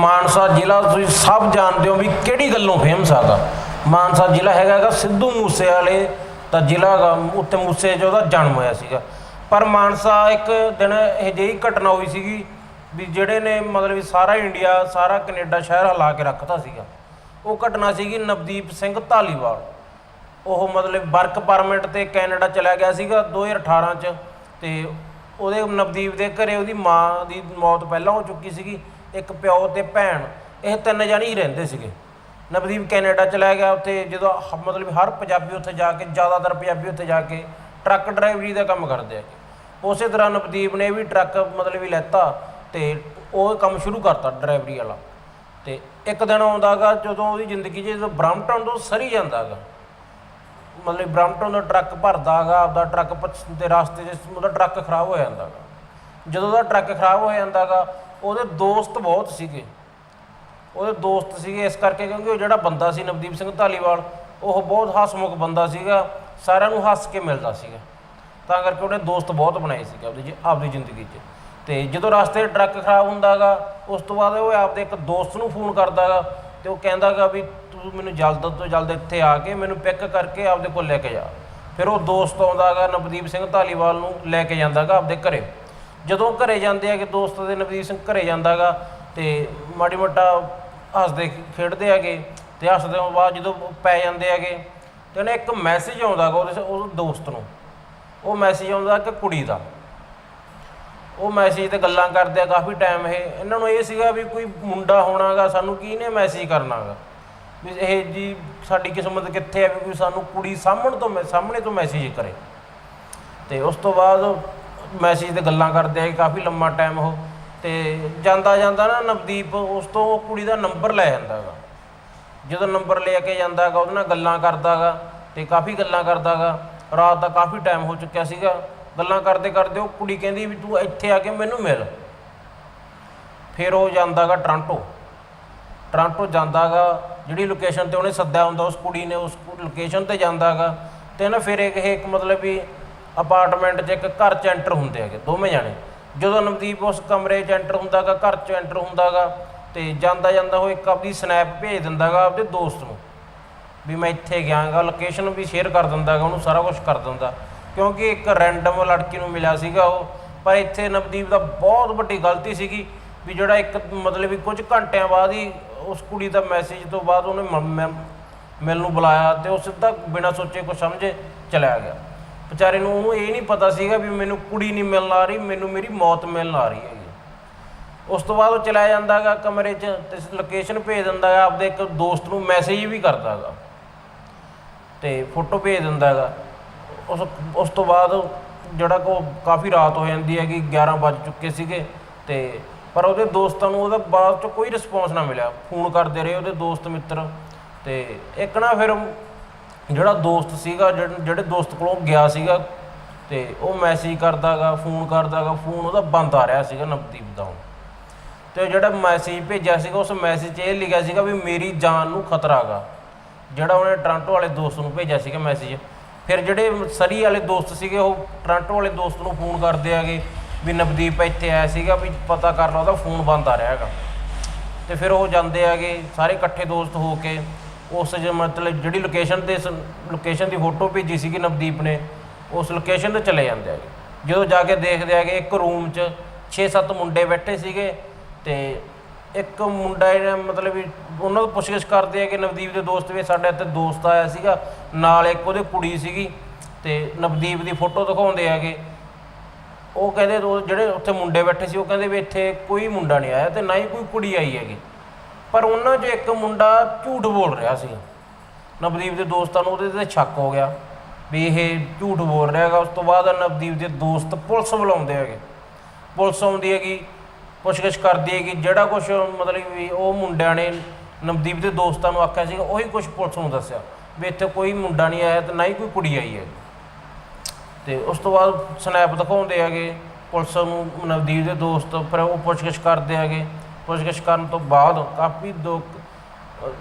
ਮਾਨਸਾ ਜ਼ਿਲ੍ਹਾ ਤੁਸੀਂ ਸਭ ਜਾਣਦੇ ਹੋ ਵੀ ਕਿਹੜੀ ਗੱਲੋਂ ਫੇਮਸ ਹੈਗਾ ਮਾਨਸਾ ਜ਼ਿਲ੍ਹਾ ਹੈਗਾ ਹੈਗਾ ਸਿੱਧੂ ਮੂਸੇ ਵਾਲੇ ਦਾ ਜ਼ਿਲ੍ਹਾ ਹੈਗਾ ਉੱਥੇ ਮੂਸੇ 'ਚ ਉਹਦਾ ਜਨਮ ਹੋਇਆ ਸੀਗਾ। ਪਰ ਮਾਨਸਾ ਇੱਕ ਦਿਨ ਇਹ ਜਿਹੀ ਘਟਨਾ ਹੋਈ ਸੀਗੀ ਵੀ ਜਿਹੜੇ ਨੇ ਮਤਲਬ ਵੀ ਸਾਰਾ ਇੰਡੀਆ, ਸਾਰਾ ਕੈਨੇਡਾ ਸ਼ਹਿਰ ਹਿਲਾ ਕੇ ਰੱਖਤਾ ਸੀਗਾ। ਉਹ ਘਟਨਾ ਸੀਗੀ ਨਵਦੀਪ ਸਿੰਘ ਧਾਲੀਵਾਲ। ਉਹ ਮਤਲਬ ਵਰਕ ਪਰਮਿਟ ਤੇ ਕੈਨੇਡਾ ਚਲਾ ਗਿਆ ਸੀਗਾ 2018 ਚ ਤੇ ਉਹਦੇ ਨਵਦੀਪ ਦੇ ਘਰੇ ਉਹਦੀ ਮਾਂ ਦੀ ਮੌਤ ਪਹਿਲਾਂ ਹੋ ਚੁੱਕੀ ਸੀਗੀ। ਇੱਕ ਪਿਓ ਤੇ ਭੈਣ, ਇਹ ਤਿੰਨ ਜਣੇ ਹੀ ਰਹਿੰਦੇ ਸੀਗੇ। ਨਵਦੀਪ ਕੈਨੇਡਾ ਚਲਾ ਗਿਆ ਉੱਥੇ, ਜਦੋਂ ਹ- ਮਤਲਬ ਹਰ ਪੰਜਾਬੀ ਉੱਥੇ ਜਾ ਕੇ, ਜ਼ਿਆਦਾਤਰ ਪੰਜਾਬੀ ਉੱਥੇ ਜਾ ਕੇ ਟਰੱਕ ਡਰਾਈਵਰੀ ਦਾ ਕੰਮ ਕਰਦੇ ਆ। ਉਸੇ ਤਰ੍ਹਾਂ ਨਵਦੀਪ ਨੇ ਵੀ ਟਰੱਕ ਮਤਲਬ ਵੀ ਲੈਤਾ ਤੇ ਉਹ ਕੰਮ ਸ਼ੁਰੂ ਕਰਤਾ ਡਰਾਈਵਰੀ ਵਾਲਾ। ਤੇ ਇੱਕ ਦਿਨ ਆਉਂਦਾਗਾ, ਜਦੋਂ ਉਹਦੀ ਜ਼ਿੰਦਗੀ 'ਚ ਜਦੋਂ ਬ੍ਰਹਮਟਨ ਤੋਂ ਸਰੀ ਜਾਂਦਾਗਾ, ਮਤਲਬ ਬ੍ਰਹਮਟਨ ਦਾ ਟਰੱਕ ਭਰਦਾਗਾ, ਆਪਦਾ ਟਰੱਕ ਪਛ- ਦੇ ਰਸਤੇ 'ਚ ਉਹਦਾ ਟਰੱਕ ਖਰਾਬ ਹੋ ਜਾਂਦਾਗਾ। ਜਦੋਂ ਉਹਦਾ ਟਰੱਕ ਖਰਾਬ ਹੋ ਜਾਂਦਾਗਾ ਉਹਦੇ ਦੋਸਤ ਬਹੁਤ ਸੀਗੇ। ਉਹਦੇ ਦੋਸਤ ਸੀਗੇ ਇਸ ਕਰਕੇ ਕਿਉਂਕਿ ਉਹ ਜਿਹੜਾ ਬੰਦਾ ਸੀ ਨਵਦੀਪ ਸਿੰਘ ਧਾਲੀਵਾਲ, ਉਹ ਬਹੁਤ ਹਸਮੁਖ ਬੰਦਾ ਸੀਗਾ, ਸਾਰਿਆਂ ਨੂੰ ਹੱਸ ਕੇ ਮਿਲਦਾ ਸੀਗਾ। ਤਾਂ ਕਰਕੇ ਉਹਨੇ ਦੋਸਤ ਬਹੁਤ ਬਣਾਏ ਸੀਗੇ ਆਪਦੀ ਜੀ- ਆਪਦੀ ਜ਼ਿੰਦਗੀ 'ਚ। ਤੇ ਜਦੋਂ ਰਸਤੇ ਟਰੱਕ ਖਰਾਬ ਹੁੰਦਾਗਾ, ਉਸ ਤੋਂ ਬਾਅਦ ਉਹ ਆਪਦੇ ਇੱਕ ਦੋਸਤ ਨੂੰ ਫੋਨ ਕਰਦਾਗਾ ਤੇ ਉਹ ਕਹਿੰਦਾਗਾ ਵੀ ਤੂੰ ਮੈਨੂੰ ਜਲਦ ਤੋਂ ਜਲਦ ਇੱਥੇ ਆ ਕੇ ਮੈਨੂੰ ਪਿਕ ਕਰਕੇ ਆਪਦੇ ਕੋਲ ਲੈ ਕੇ ਜਾ। ਫਿਰ ਉਹ ਦੋਸਤ ਆਉਂਦਾਗਾ ਨਵਦੀਪ ਸਿੰਘ ਧਾਲੀਵਾਲ ਨੂੰ ਲੈ ਕੇ ਜਾਂਦਾਗਾ ਆਪਦੇ ਘਰੇ। ਜਦੋਂ ਘਰੇ ਜਾਂਦੇ ਆ ਕਿ ਦੋਸਤ ਦੇ ਨਵਦੀਪ ਸਿੰਘ ਘਰੇ ਜਾਂਦਾਗਾ ਤੇ ਮਾੜੀ ਮੋਟਾ ਹੱਸਦੇ ਖੇਡਦੇ ਹੈਗੇ ਤੇ ਹੱਸਦੇ ਤੋਂ ਬਾਅਦ ਜਦੋਂ ਪੈ ਜਾਂਦੇ ਹੈਗੇ ਤੇ ਉਹਨੇ ਇੱਕ ਮੈਸੇਜ ਆਉਂਦਾਗਾ ਉਹਦੇ ਉਹ ਦੋਸਤ ਨੂੰ। ਉਹ ਮੈਸੇਜ ਆਉਂਦਾ ਕਿ ਕੁੜੀ ਦਾ। ਉਹ ਮੈਸੇਜ ਤੇ ਗੱਲਾਂ ਕਰਦੇ ਆ ਕਾਫੀ ਟਾਈਮ ਇਹ। ਇਹਨਾਂ ਨੂੰ ਇਹ ਸੀਗਾ ਵੀ ਕੋਈ ਮੁੰਡਾ ਹੋਣਾਗਾ, ਸਾਨੂੰ ਕੀ ਨੇ ਮੈਸੇਜ ਕਰਨਾਗਾ? ਵੀ ਇਹ ਜੀ ਸਾਡੀ ਕਿਸਮਤ ਕਿੱਥੇ ਆ ਵੀ ਕੋਈ ਸਾਨੂੰ ਕੁੜੀ ਸਾਹਮਣ ਤੋਂ ਮੈ- ਸਾਹਮਣੇ ਤੋਂ ਮੈਸੇਜ ਕਰੇ। ਤੇ ਉਸ ਤੋਂ ਬਾਅਦ ਮੈਸੇਜ ਤੇ ਗੱਲਾਂ ਕਰਦੇ ਆ ਕਾਫੀ ਲੰਮਾ ਟਾਈਮ ਉਹ ਤੇ ਜਾਂਦਾ ਜਾਂਦਾ ਨਾ ਨਵਦੀਪ, ਉਸ ਤੋਂ ਉਹ ਕੁੜੀ ਦਾ ਨੰਬਰ ਲੈ ਜਾਂਦਾਗਾ ਜਦੋਂ ਨੰਬਰ ਲੈ ਕੇ ਜਾਂਦਾਗਾ ਉਹਦੇ ਨਾਲ ਗੱਲਾਂ ਕਰਦਾਗਾ ਤੇ ਕਾਫੀ ਗੱਲਾਂ ਕਰਦਾਗਾ ਰਾਤ ਦਾ ਕਾਫੀ ਟਾਈਮ ਹੋ ਚੁੱਕਿਆ ਸੀਗਾ। ਗੱਲਾਂ ਕਰਦੇ ਕਰਦੇ ਉਹ ਕੁੜੀ ਕਹਿੰਦੀ ਵੀ ਤੂੰ ਇੱਥੇ ਆ ਕੇ ਮੈਨੂੰ ਮਿਲ। ਫਿਰ ਉਹ ਜਾਂਦਾਗਾ ਟ੍ਰਾਂਟੋ ਟ੍ਰਾਂਟੋ ਜਾਂਦਾਗਾ ਜਿਹੜੀ ਲੋਕੇਸ਼ਨ ਤੇ ਉਹਨੇ ਸੱਦਿਆ ਹੁੰਦਾ, ਉਸ ਕੁੜੀ ਨੇ ਉਸ ਲੋਕੇਸ਼ਨ ਤੇ ਜਾਂਦਾਗਾ ਤੇ ਨਾ ਫਿਰ ਇਹ ਇੱਕ ਮਤਲਬ ਵੀ ਅਪਾਰਟਮੈਂਟ 'ਚ ਇੱਕ ਘਰ 'ਚ ਐਂਟਰ ਹੁੰਦੇ ਹੈਗੇ, ਦੋਵੇਂ ਜਾਣੇ। ਜਦੋਂ ਨਵਦੀਪ ਉਸ ਕਮਰੇ 'ਚ ਐਂਟਰ ਹੁੰਦਾਗਾ, ਘਰ 'ਚ ਐਂਟਰ ਹੁੰਦਾਗਾ, ਤੇ ਜਾਂਦਾ ਜਾਂਦਾ ਉਹ ਇੱਕ ਆਪਦੀ ਸਨੈਪ ਭੇਜ ਦਿੰਦਾਗਾ ਆਪਦੇ ਦੋਸਤ ਨੂੰ। ਵੀ ਮੈਂ ਇੱਥੇ ਗਿਆਗਾ ਲੋਕੇਸ਼ਨ ਵੀ ਸ਼ੇਅਰ ਕਰ ਦਿੰਦਾਗਾ, ਉਹਨੂੰ ਸਾਰਾ ਕੁਝ ਕਰ ਦਿੰਦਾ। ਕਿਉਂਕਿ ਇੱਕ ਰੈਂਡਮ ਲੜਕੀ ਨੂੰ ਮਿਲਿਆ ਸੀਗਾ ਉਹ, ਪਰ ਇੱਥੇ ਨਵਦੀਪ ਦਾ ਬਹੁਤ ਵੱਡੀ ਗਲਤੀ ਸੀਗੀ ਵੀ ਜਿਹੜਾ ਇੱਕ ਮਤਲਬ ਵੀ ਕੁਝ ਘੰਟਿਆਂ ਬਾਅਦ ਹੀ ਉਸ ਕੁੜੀ ਦਾ ਮੈਸੇਜ ਤੋਂ ਬਾਅਦ ਉਹਨੇ ਮੈਨੂੰ ਬੁਲਾਇਆ ਤੇ ਉਹ ਸਿੱਧਾ ਬਿਨਾਂ ਸੋਚੇ ਕੁਝ ਸਮਝੇ ਚਲਿਆ ਗਿਆ। ਵਿਚਾਰੇ ਨੂੰ ਉਹਨੂੰ ਇਹ ਨਹੀਂ ਪਤਾ ਸੀਗਾ ਵੀ ਮੈਨੂੰ ਕੁੜੀ ਨਹੀਂ ਮਿਲਣ ਆ ਰਹੀ, ਮੈਨੂੰ ਮੇਰੀ ਮੌਤ ਮਿਲਣ ਆ ਰਹੀ ਹੈਗੀ। ਉਸ ਤੋਂ ਬਾਅਦ ਉਹ ਚਲਾ ਜਾਂਦਾਗਾ ਕਮਰੇ 'ਚ ਤੇ ਲੋਕੇਸ਼ਨ ਭੇਜ ਦਿੰਦਾਗਾ, ਆਪਦੇ ਇੱਕ ਦੋਸਤ ਨੂੰ ਮੈਸੇਜ ਵੀ ਕਰਦਾਗਾ। ਤੇ ਫੋਟੋ ਭੇਜ ਦਿੰਦਾਗਾ। ਉਸ ਉਸ ਤੋਂ ਬਾਅਦ ਜਿਹੜਾ ਕੋ ਕਾਫੀ ਰਾਤ ਹੋ ਜਾਂਦੀ ਹੈਗੀ 11 ਵੱਜ ਚੁੱਕੇ ਸੀਗੇ ਤੇ ਪਰ ਉਹਦੇ ਦੋਸਤਾਂ ਨੂੰ ਉਹਦਾ ਬਾਅਦ ਚ ਕੋਈ ਰਿਸਪੌਂਸ ਨਾ ਮਿਲਿਆ। ਫੋਨ ਕਰਦੇ ਰਹੇ ਉਹਦੇ ਦੋਸਤ ਮਿੱਤਰ ਤੇ ਇੱਕ ਨਾ ਫਿਰ ਜਿਹੜਾ ਦੋਸਤ ਸੀਗਾ, ਜਿਹੜ- ਜਿਹੜੇ ਦੋਸਤ ਕੋਲੋਂ ਗਿਆ ਸੀਗਾ ਤੇ ਉਹ ਮੈਸੇਜ ਕਰਦਾਗਾ ਫੋਨ ਕਰਦਾਗਾ ਫੋਨ ਉਹਦਾ ਬੰਦ ਆ ਰਿਹਾ ਸੀਗਾ ਨਵਦੀਪ ਦਾ ਹੁਣ। ਤੇ ਜਿਹੜਾ ਮੈਸੇਜ ਭੇਜਿਆ ਸੀਗਾ, ਉਸ ਮੈਸੇਜ 'ਚ ਇਹ ਲਿਖਿਆ ਸੀਗਾ ਵੀ ਮੇਰੀ ਜਾਨ ਨੂੰ ਖਤਰਾ ਹੈਗਾ ਜਿਹੜਾ ਉਹਨੇ ਟ੍ਰਾਂਟੋ ਵਾਲੇ ਦੋਸਤ ਨੂੰ ਭੇਜਿਆ ਸੀਗਾ ਮੈਸੇਜ ਫਿਰ ਜਿਹੜੇ ਸਰੀ ਵਾਲੇ ਦੋਸਤ ਸੀਗੇ, ਉਹ ਟ੍ਰਾਂਟੋ ਵਾਲੇ ਦੋਸਤ ਨੂੰ ਫੋਨ ਕਰਦੇ ਆਗੇ ਵੀ ਨਵਦੀਪ ਇੱਥੇ ਆਇਆ ਸੀਗਾ ਵੀ ਪਤਾ ਕਰ ਲਾ, ਉਹਦਾ ਫੋਨ ਬੰਦ ਆ ਰਿਹਾ ਹੈਗਾ। ਤੇ ਫਿਰ ਉਹ ਜਾਂਦੇ ਆਗੇ ਸਾਰੇ ਇਕੱਠੇ ਦੋਸਤ ਹੋ ਕੇ ਉਸ ਜ ਮਤਲਬ ਜਿਹੜੀ ਲੋਕੇਸ਼ਨ ਤੇ ਲੋਕੇਸ਼ਨ ਦੀ ਫੋਟੋ ਭੇਜੀ ਸੀਗੀ ਨਵਦੀਪ ਨੇ, ਉਸ ਲੋਕੇਸ਼ਨ ਤੇ ਚਲੇ ਜਾਂਦੇ ਆਗੇ ਜਦੋਂ ਜਾ ਕੇ ਦੇਖਦੇ ਆਗੇ ਇੱਕ ਰੂਮ 'ਚ 6-7 ਮੁੰਡੇ ਬੈਠੇ ਸੀਗੇ ਤੇ ਇੱਕ ਮੁੰਡਾ ਜਿਹੜਾ ਮਤਲਬ ਵੀ ਉਹਨਾਂ ਤੋਂ ਪੁੱਛਗਿੱਛ ਕਰਦੇ ਆ ਕਿ ਨਵਦੀਪ ਦੇ ਦੋਸਤ ਵੀ, ਸਾਡੇ ਇੱਥੇ ਦੋਸਤ ਆਇਆ ਸੀਗਾ, ਨਾਲ ਇੱਕ ਉਹਦੇ ਕੁੜੀ ਸੀਗੀ ਤੇ ਨਵਦੀਪ ਦੀ ਫੋਟੋ ਦਿਖਾਉਂਦੇ ਆਗੇ ਉਹ ਕਹਿੰਦੇ ਉਹ ਜਿਹੜੇ ਉੱਥੇ ਮੁੰਡੇ ਬੈਠੇ ਸੀ, ਉਹ ਕਹਿੰਦੇ ਵੀ ਇੱਥੇ ਕੋਈ ਮੁੰਡਾ ਨਹੀਂ ਆਇਆ ਤੇ ਨਾ ਹੀ ਕੋਈ ਕੁੜੀ ਆਈ ਹੈਗੀ। ਪਰ ਉਹਨਾਂ 'ਚ ਇੱਕ ਮੁੰਡਾ ਝੂਠ ਬੋਲ ਰਿਹਾ ਸੀ। ਨਵਦੀਪ ਦੇ ਦੋਸਤਾਂ ਨੂੰ ਉਹਦੇ ਤੇ ਸ਼ੱਕ ਹੋ ਗਿਆ ਵੀ ਇਹ ਝੂਠ ਬੋਲ ਰਿਹਾ ਹੈਗਾ। ਉਸ ਤੋਂ ਬਾਅਦ ਨਵਦੀਪ ਦੇ ਦੋਸਤ ਪੁਲਿਸ ਬੁਲਾਉਂਦੇ ਹੈਗੇ। ਪੁਲਿਸ ਆਉਂਦੀ ਹੈਗੀ, ਪੁੱਛਗਿੱਛ ਕਰਦੀ ਹੈਗੀ, ਜਿਹੜਾ ਕੁਝ ਮਤਲਬ ਵੀ ਉਹ ਮੁੰਡਿਆਂ ਨੇ ਨਵਦੀਪ ਦੇ ਦੋਸਤਾਂ ਨੂੰ ਆਖਿਆ ਸੀਗਾ, ਉਹੀ ਕੁਝ ਪੁਲਿਸ ਨੂੰ ਦੱਸਿਆ ਵੀ ਇੱਥੇ ਕੋਈ ਮੁੰਡਾ ਨਹੀਂ ਆਇਆ ਤੇ ਨਾ ਹੀ ਕੋਈ ਕੁੜੀ ਆਈ ਹੈ। ਤੇ ਉਸ ਤੋਂ ਬਾਅਦ ਸਨੈਪ ਦਿਖਾਉਂਦੇ ਹੈਗੇ, ਪੁਲਿਸ ਨੂੰ ਨਵਦੀਪ ਦੇ ਦੋਸਤ ਪਰ ਉਹ ਪੁੱਛਗਿੱਛ ਕਰਦੇ ਹੈਗੇ। ਪੁੱਛਗਿੱਛ ਕਰਨ ਤੋਂ ਬਾਅਦ ਕਾਫੀ ਦੁੱਖ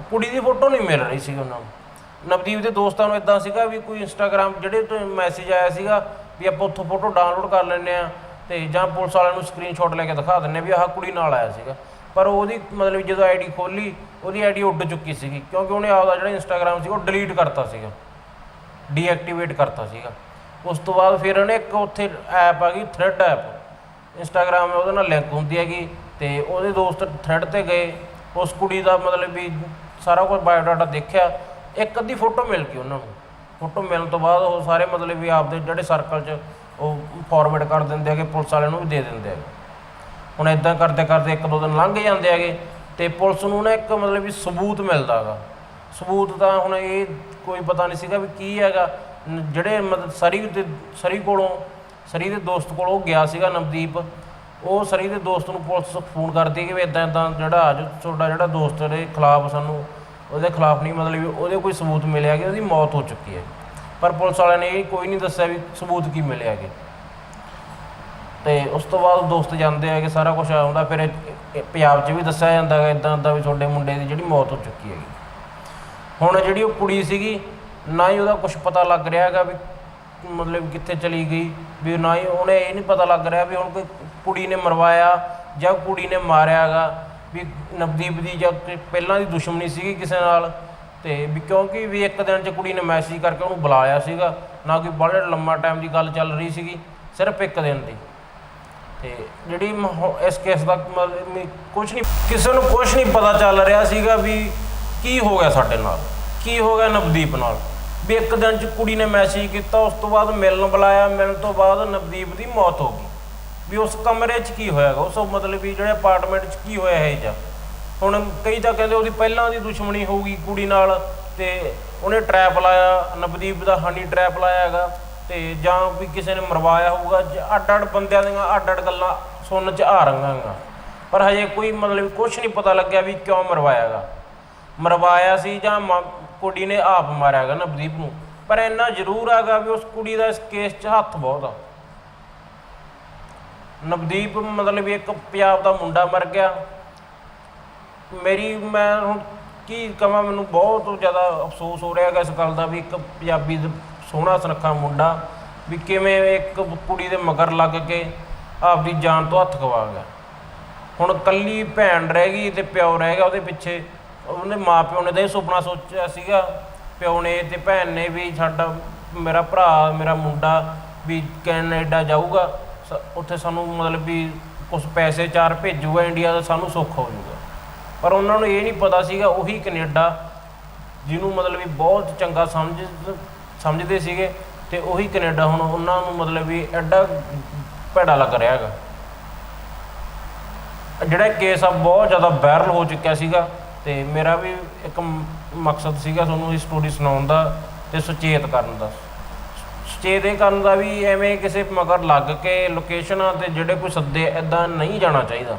ਕੁੜੀ ਦੀ ਫੋਟੋ ਨਹੀਂ ਮਿਲ ਰਹੀ ਸੀ ਉਹਨਾਂ ਨੂੰ। ਨਵਦੀਪ ਦੇ ਦੋਸਤਾਂ ਨੂੰ ਇਦਾਂ ਸੀਗਾ ਵੀ ਕੋਈ ਇੰਸਟਾਗ੍ਰam ਜਿਹੜੇ ਤੋਂ ਮੈਸੇਜ ਆਇਆ ਸੀਗਾ ਵੀ ਆਪਾਂ ਉੱਥੋਂ ਫੋਟੋ ਡਾਊਨਲੋਡ ਕਰ ਲੈਂਦੇ ਆ ਤੇ ਜਾਂ ਪੁਲਿਸ ਵਾਲਿਆਂ ਨੂੰ ਸਕਰੀਨਸ਼ਾਟ ਲੈ ਕੇ ਦਿਖਾ ਦਿੰਨੇ ਵੀ ਆਹ ਕੁੜੀ ਨਾਲ ਆਇਆ ਸੀਗਾ। ਪਰ ਉਹਦੀ ਮਤਲਬ ਜਦੋਂ ਆਈਡੀ ਖੋਲੀ ਉਹਦੀ ਆਈਡੀ ਉੱਡ ਚੁੱਕੀ ਸੀਗੀ ਕਿਉਂਕਿ ਉਹਨੇ ਆਪਦਾ ਜਿਹੜਾ ਇੰਸਟਾਗ੍ਰam ਸੀ ਉਹ ਡਿਲੀਟ ਕਰਤਾ ਸੀਗਾ। ਡੀਐਕਟੀਵੇਟ ਕਰਤਾ ਸੀਗਾ। ਉਸ ਤੋਂ ਬਾਅਦ ਫਿਰ ਉਹਨੇ ਇੱਕ ਉੱਥੇ ਐਪ ਆ ਗਈ ਥ੍ਰੈਡ ਐਪ ਇੰਸਟਾਗ੍ਰam ਉਹਦੇ ਨਾਲ ਲਿੰਕ ਹੁੰਦੀ ਹੈਗੀ। ਤੇ ਉਹਦੇ ਦੋਸਤ ਥ੍ਰੈਡ ਤੇ ਗਏ। ਉਸ ਕੁੜੀ ਦਾ ਮਤਲਬ ਵੀ ਸਾਰਾ ਕੁਝ ਬਾਇਓਡਾਟਾ ਦੇਖਿਆ। ਇੱਕ ਅੱਧੀ ਫੋਟੋ ਮਿਲ ਗਈ ਉਹਨਾਂ ਨੂੰ। ਫੋਟੋ ਮਿਲਣ ਤੋਂ ਬਾਅਦ ਉਹ ਸਾਰੇ ਮਤਲਬ ਵੀ ਆਪਦੇ ਜਿਹੜੇ ਸਰਕਲ 'ਚ ਉਹ ਫਾਰਵਰਡ ਕਰ ਦਿੰਦੇ ਹੈਗੇ, ਪੁਲਿਸ ਵਾਲਿਆਂ ਨੂੰ ਵੀ ਦੇ ਦਿੰਦੇ ਹੈਗੇ। ਹੁਣ ਇਦਾਂ ਕਰਦੇ ਕਰਦੇ ਇੱਕ ਦੋ ਦਿਨ ਲੰਘ ਜਾਂਦੇ ਹੈਗੇ ਤੇ ਪੁਲਿਸ ਨੂੰ ਨਾ ਇੱਕ ਮਤਲਬ ਵੀ ਸਬੂਤ ਮਿਲਦਾ ਹੈਗਾ। ਸਬੂਤ ਤਾਂ ਹੁਣ ਇਹ ਕੋਈ ਪਤਾ ਨਹੀਂ ਸੀਗਾ ਵੀ ਕੀ ਹੈਗਾ। ਜਿਹੜੇ ਮਤਲਬ ਸਰੀ ਦੇ, ਸਰੀ ਕੋਲੋਂ, ਸਰੀ ਦੇ ਦੋਸਤ ਕੋਲ ਉਹ ਗਿਆ ਸੀਗਾ ਨਵਦੀਪ। ਉਹ ਸਰੀ ਦੇ ਦੋਸਤ ਨੂੰ ਪੁਲਿਸ ਫੋਨ ਕਰਦੀ ਕਿ ਵੀ ਇਦਾਂ ਇਦਾਂ ਜਿਹੜਾ ਅੱਜ ਤੁਹਾਡਾ ਜਿਹੜਾ ਦੋਸਤ ਦੇ ਖਿਲਾਫ ਸਾਨੂੰ ਉਹਦੇ ਖਿਲਾਫ ਨਹੀਂ ਮਤਲਬ ਵੀ ਉਹਦੇ ਕੋਈ ਸਬੂਤ ਮਿਲਿਆ ਕਿ ਉਹਦੀ ਮੌਤ ਹੋ ਚੁੱਕੀ ਹੈ। ਪਰ ਪੁਲਿਸ ਵਾਲਿਆਂ ਨੇ ਇਹ ਕੋਈ ਨਹੀਂ ਦੱਸਿਆ ਵੀ ਸਬੂਤ ਕੀ ਮਿਲਿਆ ਕਿ ਤੇ ਉਸ ਤੋਂ ਬਾਅਦ ਦੋਸਤ ਜਾਂਦੇ ਹੈਗੇ, ਸਾਰਾ ਕੁਝ ਆਉਂਦਾ, ਫਿਰ ਇਹ ਪੰਜਾਬ 'ਚ ਵੀ ਦੱਸਿਆ ਜਾਂਦਾ ਹੈ ਇਦਾਂ ਇਦਾਂ ਵੀ ਤੁਹਾਡੇ ਮੁੰਡੇ ਦੀ ਜਿਹੜੀ ਮੌਤ ਹੋ ਚੁੱਕੀ ਹੈਗੀ। ਹੁਣ ਜਿਹੜੀ ਉਹ ਕੁੜੀ ਸੀਗੀ, ਨਾ ਹੀ ਉਹਦਾ ਕੁਝ ਪਤਾ ਲੱਗ ਰਿਹਾ ਹੈਗਾ ਵੀ ਮਤਲਬ ਕਿੱਥੇ ਚਲੀ ਗਈ, ਵੀ ਨਾ ਹੀ ਉਹਨੇ ਇਹ ਨਹੀਂ ਪਤਾ ਲੱਗ ਰਿਹਾ ਵੀ ਹੁਣ ਕੋਈ ਕੁੜੀ ਨੇ ਮਰਵਾਇਆ ਜਾਂ ਕੁੜੀ ਨੇ ਮਾਰਿਆ ਹੈਗਾ ਵੀ ਨਵਦੀਪ ਦੀ ਜਾਂ ਕੋਈ ਪਹਿਲਾਂ ਦੀ ਦੁਸ਼ਮਣੀ ਸੀਗੀ ਕਿਸੇ ਨਾਲ ਤੇ ਵੀ ਕਿਉਂਕਿ ਵੀ ਇੱਕ ਦਿਨ 'ਚ ਕੁੜੀ ਨੇ ਮੈਸੇਜ ਕਰਕੇ ਉਹਨੂੰ ਬੁਲਾਇਆ ਸੀਗਾ, ਨਾ ਕੋਈ ਬੜਾ ਲੰਮਾ ਟਾਈਮ ਦੀ ਗੱਲ ਚੱਲ ਰਹੀ ਸੀਗੀ, ਸਿਰਫ ਇੱਕ ਦਿਨ ਦੀ। ਤੇ ਜਿਹੜੀ ਮਹੌ- ਇਸ ਕੇਸ ਦਾ ਕੁਝ ਨਹੀਂ, ਕਿਸੇ ਨੂੰ ਕੁਝ ਨਹੀਂ ਪਤਾ ਚੱਲ ਰਿਹਾ ਸੀਗਾ ਵੀ ਕੀ ਹੋ ਗਿਆ ਸਾਡੇ ਨਾਲ, ਕੀ ਹੋ ਗਿਆ ਨਵਦੀਪ ਨਾਲ। ਵੀ ਇੱਕ ਦਿਨ ਚ ਕੁੜੀ ਨੇ ਮੈਸੇਜ ਕੀਤਾ, ਉਸ ਤੋਂ ਬਾਅਦ ਮਿਲਣ ਬੁਲਾਇਆ, ਮਿਲਣ ਤੋਂ ਬਾਅਦ ਨਵਦੀਪ ਦੀ ਮੌਤ ਹੋ ਗਈ। ਵੀ ਉਸ ਕਮਰੇ 'ਚ ਕੀ ਹੋਇਆਗਾ? ਉਸ ਮਤਲਬ ਵੀ ਜਿਹੜੇ ਅਪਾਰਟਮੈਂਟ 'ਚ ਕੀ ਹੋਇਆ ਹੈ ਜਾਂ ਹੁਣ ਕਈ ਤਾਂ ਕਹਿੰਦੇ ਉਹਦੀ ਪਹਿਲਾਂ ਦੀ ਦੁਸ਼ਮਣੀ ਹੋਊਗੀ ਕੁੜੀ ਨਾਲ ਤੇ ਉਹਨੇ ਟਰੈਪ ਲਾਇਆ, ਨਵਦੀਪ ਦਾ ਹਨੀ ਟਰੈਪ ਲਾਇਆ ਹੈਗਾ ਤੇ ਜਾਂ ਵੀ ਕਿਸੇ ਨੇ ਮਰਵਾਇਆ ਹੋਊਗਾ ਅੱਡ ਅੱਡ ਬੰਦਿਆਂ ਦੀਆਂ ਅੱਡ ਅੱਡ ਗੱਲਾਂ ਸੁਣਨ 'ਚ ਆ ਰਹੀਆਂ ਹੈਗੀਆਂ। ਪਰ ਹਜੇ ਕੋਈ ਮਤਲਬ ਕੁਝ ਨਹੀਂ ਪਤਾ ਲੱਗਿਆ ਵੀ ਕਿਉਂ ਮਰਵਾਇਆਗਾ ਮਰਵਾਇਆ ਸੀ ਜਾਂ ਮ- ਕੁੜੀ ਨੇ ਆਪ ਮਾਰਿਆ ਹੈਗਾ ਨਵਦੀਪ ਨੂੰ। ਪਰ ਇੰਨਾ ਜ਼ਰੂਰ ਹੈਗਾ ਵੀ ਉਸ ਕੁੜੀ ਦਾ ਇਸ ਕੇਸ 'ਚ ਹੱਥ ਬਹੁਤ ਆ। ਨਵਦੀਪ ਮਤਲਬ ਇੱਕ ਪੰਜਾਬ ਦਾ ਮੁੰਡਾ ਮਰ ਗਿਆ। ਮੇਰੀ ਮੈਂ ਹੁਣ ਕੀ ਕਹਾਂ ਮੈਨੂੰ ਬਹੁਤ ਜ਼ਿਆਦਾ ਅਫਸੋਸ ਹੋ ਰਿਹਾ ਹੈਗਾ ਇਸ ਗੱਲ ਦਾ ਵੀ ਇੱਕ ਪੰਜਾਬੀ ਸੋਹਣਾ ਸੁਨੱਖਾ ਮੁੰਡਾ ਵੀ ਕਿਵੇਂ ਇੱਕ ਕੁੜੀ ਦੇ ਮਗਰ ਲੱਗ ਕੇ ਆਪਦੀ ਜਾਨ ਤੋਂ ਹੱਥ ਗਵਾ ਗਿਆ। ਹੁਣ ਕੱਲੀ ਭੈਣ ਰਹਿ ਗਈ ਤੇ ਪਿਓ ਰਹਿ ਗਿਆ ਉਹਦੇ ਪਿੱਛੇ। ਉਹਨੇ ਮਾਪਿਓ ਨੇ ਤਾਂ ਇਹ ਸੁਪਨਾ ਸੋਚਿਆ ਸੀਗਾ, ਪਿਓ ਨੇ ਤੇ ਭੈਣ ਨੇ ਵੀ ਸਾਡਾ, ਮੇਰਾ ਭਰਾ, ਮੇਰਾ ਮੁੰਡਾ ਵੀ ਕੈਨੇਡਾ ਜਾਊਗਾ। ਸ- ਉੱਥੇ ਸਾਨੂੰ ਮਤਲਬ ਵੀ ਕੁਝ ਪੈਸੇ ਚਾਰ ਭੇਜੂਗਾ, ਇੰਡੀਆ ਦਾ ਸਾਨੂੰ ਸੁੱਖ ਹੋ ਜਾਊਗਾ। ਪਰ ਉਹਨਾਂ ਨੂੰ ਇਹ ਨਹੀਂ ਪਤਾ ਸੀਗਾ, ਉਹੀ ਕੈਨੇਡਾ, ਜਿਹਨੂੰ ਮਤਲਬ ਵੀ ਬਹੁਤ ਚੰਗਾ ਸਮਝ, ਸਮਝਦੇ ਸੀਗੇ ਤੇ ਉਹੀ ਕੈਨੇਡਾ ਹੁਣ ਉਹਨਾਂ ਨੂੰ ਮਤਲਬ ਵੀ ਐਡਾ ਭੈੜਾ ਲੱਗ ਰਿਹਾ ਹੈਗਾ। ਜਿਹੜਾ ਕੇਸ ਆ ਬਹੁਤ ਜ਼ਿਆਦਾ ਵਾਇਰਲ ਹੋ ਚੁੱਕਿਆ ਸੀਗਾ ਤੇ ਮੇਰਾ ਵੀ ਇੱਕ ਮ- ਮਕਸਦ ਸੀਗਾ ਤੁਹਾਨੂੰ ਇਹ ਸਟੋਰੀ ਸੁਣਾਉਣ ਦਾ ਤੇ ਸੁਚੇਤ ਕਰਨ ਦਾ। ਸੁਚੇਤ ਇਹ ਕਰਨ ਦਾ ਵੀ ਐਵੇਂ ਕਿਸੇ ਮਗਰ ਲੱਗ ਕੇ ਲੋਕੇਸ਼ਨਾਂ ਤੇ ਜਿਹੜੇ ਕੋਈ ਸੱਦੇ ਐਦਾਂ ਨਹੀਂ ਜਾਣਾ ਚਾਹੀਦਾ।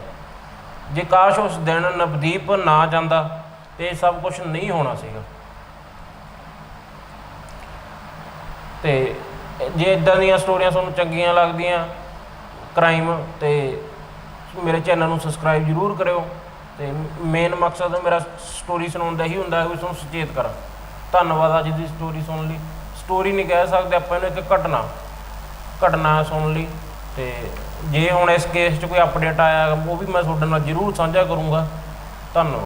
ਜੇ ਕਾਸ਼ ਉਸ ਦਿਨ ਨਵਦੀਪ ਨਾ ਜਾਂਦਾ, ਤੇ ਸਭ ਕੁਝ ਨਹੀਂ ਹੋਣਾ ਸੀਗਾ। ਤੇ ਜੇ ਇਦਾਂ ਦੀਆਂ ਸਟੋਰੀਆਂ ਤੁਹਾਨੂੰ ਚੰਗੀਆਂ ਲੱਗਦੀਆਂ ਕ੍ਰਾਈਮ ਤੇ ਮੇਰੇ ਚੈਨਲ ਨੂੰ ਸਬਸਕ੍ਰਾਈਬ ਜ਼ਰੂਰ ਕਰਿਓ। ਤੇ ਮੇਨ ਮਕਸਦ ਮੇਰਾ ਸਟੋਰੀ ਸੁਣਾਉਣ ਦਾ ਹੀ ਹੁੰਦਾ ਹੈ ਵੀ ਤੁਹਾਨੂੰ ਸੁਚੇਤ ਕਰਾਂ। ਧੰਨਵਾਦ ਅੱਜ ਦੀ ਸਟੋਰੀ ਸੁਣਨ ਲਈ। ਸਟੋਰੀ ਨਹੀਂ ਕਹਿ ਸਕਦੇ, ਆਪਾਂ ਇਹਨੂੰ ਇੱਕ ਘਟਨਾ ਘਟਨਾ ਸੁਣ ਲਈ ਤੇ ਜੇ ਹੁਣ ਇਸ ਕੇਸ 'ਚ ਕੋਈ ਅਪਡੇਟ ਆਇਆ, ਉਹ ਵੀ ਮੈਂ ਤੁਹਾਡੇ ਨਾਲ ਜ਼ਰੂਰ ਸਾਂਝਾ ਕਰੂੰਗਾ। ਧੰਨਵਾਦ।